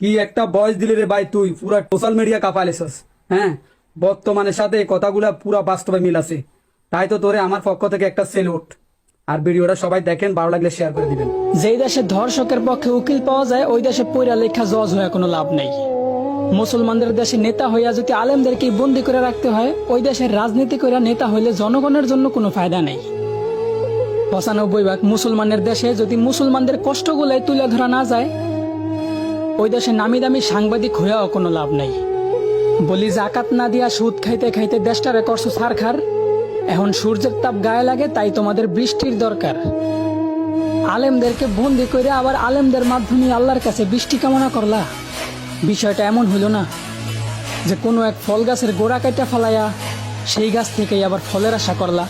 কি একটা বয়স দিলে রে ভাই তুই? পুরা সোশ্যাল মিডিয়া কাপালেছস হ্যাঁ? বর্তমানের সাথে এই কথাগুলা পুরা বাস্তবে মিল আছে। তাই তো তোরে আমার পক্ষ থেকে একটা সেলুট আর ভিডিওটা সবাই দেখেন, ভালো লাগলে শেয়ার করে দিবেন। যেই দেশে ধর্ষকের পক্ষে উকিল পাওয়া যায়, ওই দেশে পৈরা লেখা জজ হয়ে কোনো লাভ নেই। মুসলমানদের দেশে নেতা হইয়া যদি আলেমদেরকে বন্দি করে রাখতে হয়, ওই দেশের রাজনীতি করে নেতা হইলে জনগণের জন্য কোনো ফায়দা নেই। পঁচানব্বই ভাগ মুসলমানের দেশে যদি মুসলমানদের কষ্টগুলাই তুলে ধরা না যায় ওই দেশে নামি দামি সাংবাদিক হইয়াও কোনো লাভ নাই। বলি জাকাত না দিয়া সুদ খাইতে খাইতে দেশটারে করছ সারখার এখন সূর্যের তাপ গায়ে লাগে, তাই তোমাদের বৃষ্টির দরকার। আলেমদেরকে বন্দি করে আবার আলেমদের মাধ্যমে আল্লাহর কাছে বৃষ্টি কামনা করলা? বিষয়টা এমন হইল না যে কোনো এক ফল গাছের গোড়া কাটা ফেলাইয়া সেই গাছ থেকেই আবার ফলের আশা করলা।